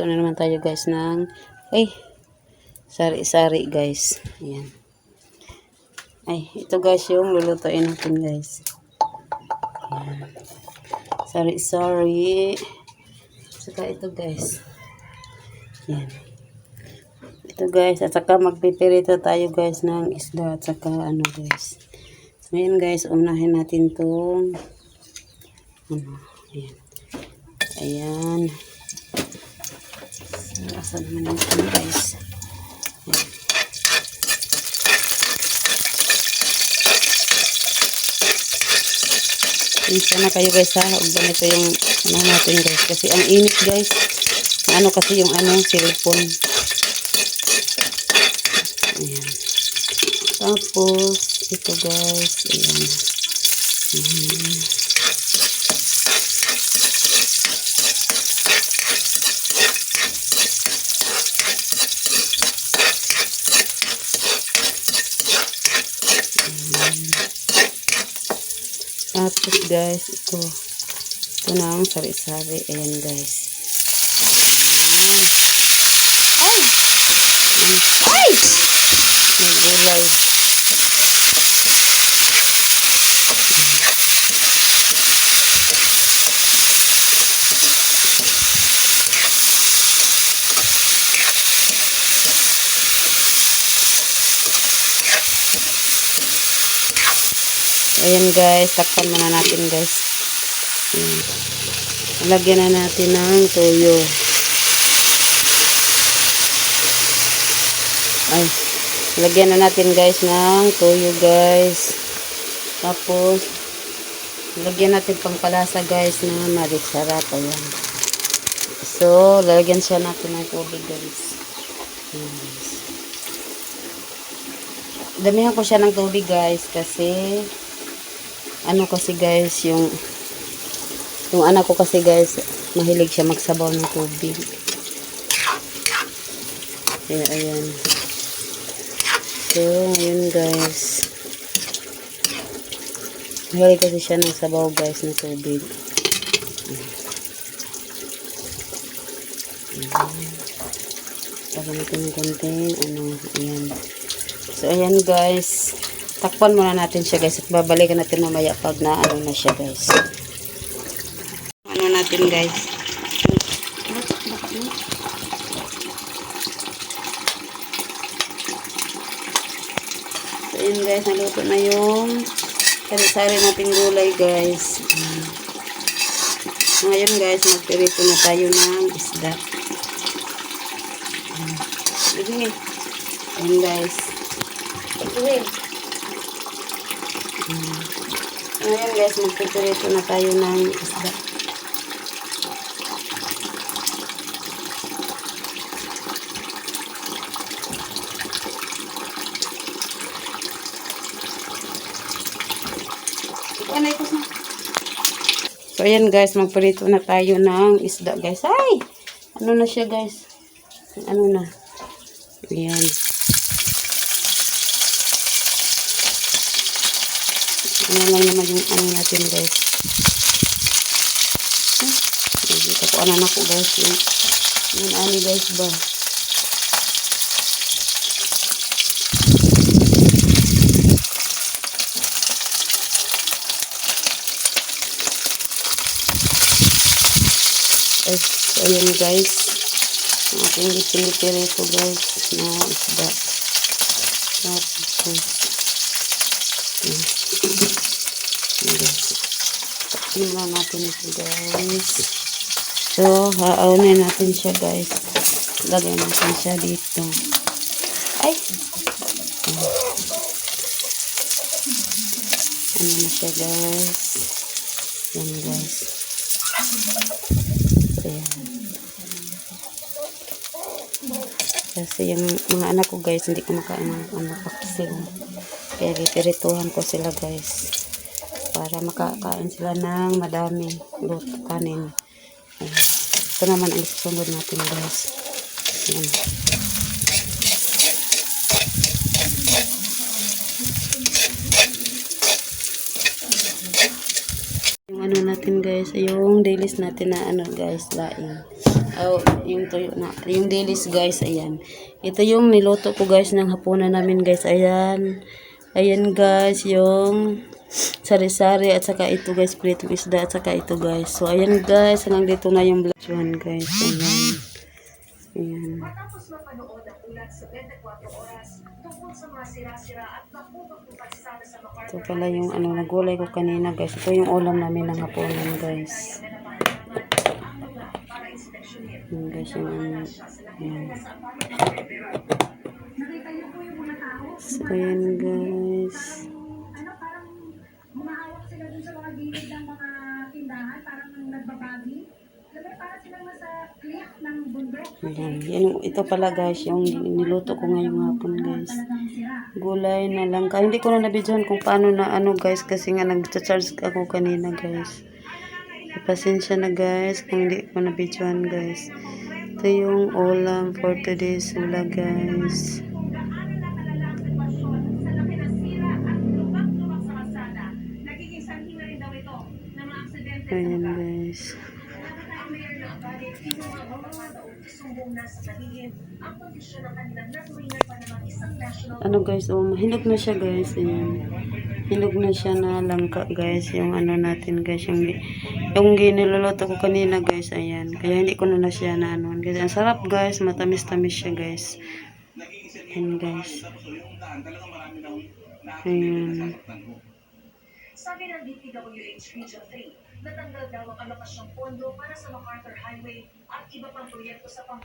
Magluto na naman tayo guys ng ay sari-sari guys. Ayan. Ay, ito guys yung lulutuin natin guys. Sari-sari. Saka ito guys. Ayan. Ito guys, at saka magpipirito tayo guys ng isda at saka ano guys. So ayan guys, unahin natin tong ano, ayan. Ayan. So, asan naman natin guys. Ayan. Pinsa na kayo guys ha. Huwag ganito yung ano natin guys. Kasi ang init guys. Ano kasi yung ano, cellphone. Ayan. Tapos, ito guys. Ayan. Ayan. Tapos guys, ito. Ito na ang sari-sari. Ayan guys. Ayan. Ay! Ay! May gulay. Ayan guys, takpan muna natin guys. Ayan. Lagyan na natin ng toyo. Ay, lagyan na natin guys ng toyo guys. Tapos, lagyan natin pang palasa guys na marisarap. Ayan. So, lagyan siya natin ng tubig guys. Ayan. Damihan ko siya ng tubig guys kasi ano kasi guys yung yung anak ko kasi guys mahilig siya magsabaw ng tubig. Kaya ayan. So, yun guys. Mahilig kasi siya ng sabaw guys ng tubig. Ano, ayan. So, ayan guys. Takpan muna natin siya guys. At babalikan natin mamaya pag na ano na siya guys. Ano natin guys. So, ayan guys. Naluto na yung sari-sari nating gulay guys. Ngayon guys, magpirito na tayo ng isda. Mm. Sige. Ayan guys. Sige. Mm. Ngayon guys, magpipirito na tayo ng isda. So, ayan guys, magpirito na tayo ng isda guys. Ay! Ano na siya guys? Ano na? Ayan. Ano lang naman yung ano natin guys. Dito ko anan ako guys. Yung, yung ani guys ba? Ay, so ayan guys. Ang ating lipin-lipin guys na isda. Tapos, ayan. Tingnan natin ito guys. So, haaunin natin siya guys. Lagay natin siya dito. Ay! Ano na siya guys. Yan guys. Ayan. Kasi yung mga anak ko guys, hindi kumakain ng ano, paksil. Kaya pipirituhan ko sila guys para makakain sila ng madami luto kanin. Ito naman ang susunod natin guys. Ayan. Yung ano natin guys, yung dailies natin na ano guys, laing. Oh, yung tuyo na. Yung dilis guys, ayan. Ito yung niluto ko guys ng hapunan namin guys. Ayan. Ayan guys, yung sari-sari at saka ito guys, pritong isda at saka ito guys. So ayan guys, hanggang dito na yung vlog guys. Ayan. Ayan. Matapos mapanood ang ulat sa 24 oras tungkol sa mga sira-sira at bakubang kalsada sa Ito MacArthur pala yung ano, nagulay ko kanina guys. Ito yung ulam namin ng hapunan guys. Ayan guys, yung ano. Ayan. Mga So ayan guys. Ayan. Yan, ito pala guys, yung niluto ko ngayong hapon guys. Gulay na lang. Kaya hindi ko na nabidyohan kung paano na ano guys kasi nga nag-charge ako kanina guys. Pasensya na guys kung hindi ko nabidyohan guys. Ito yung ulam for today's ula guys. Ayan guys. Ano guys, oh, hinog na siya guys. Ayan. Hinog na siya na langka guys. Yung ano natin guys. Yung, yung giniluluto ko kanina guys. Ayan. Kaya hindi ko na na siya na ano. Guys, ang sarap guys. Matamis-tamis siya guys. Ayan guys. Ayan. Sabi ng DPWH Region 3, natanggal daw ang alokasyong pondo para sa MacArthur Highway at iba pang proyekto sa pang